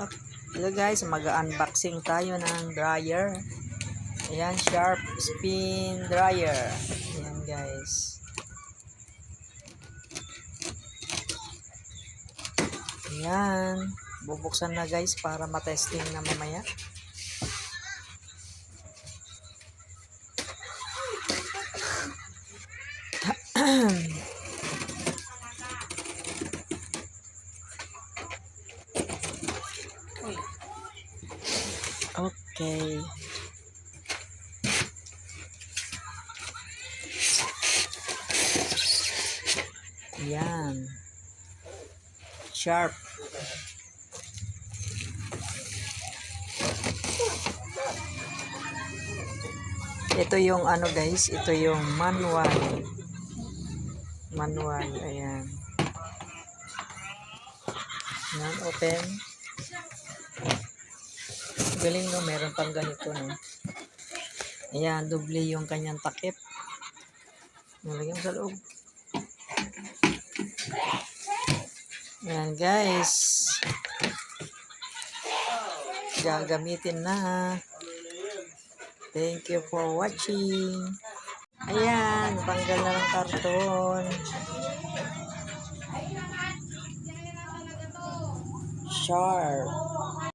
Hello guys, mag-unboxing tayo ng dryer. Ayan, Sharp Spin Dryer. Ayan guys. Ayan. Bubuksan na guys para matesting na mamaya. Okay. Yan. Sharp. Ito yung ano guys, ito yung manual. Manual, ayan. Yan, open. Galing no, meron pang ganito no. Ayan, doble yung kanyang takip. Nalagyan sa loob. Ayan guys. Gagamitin na. Thank you for watching. Ayan, tanggal na ng karton. Sharp.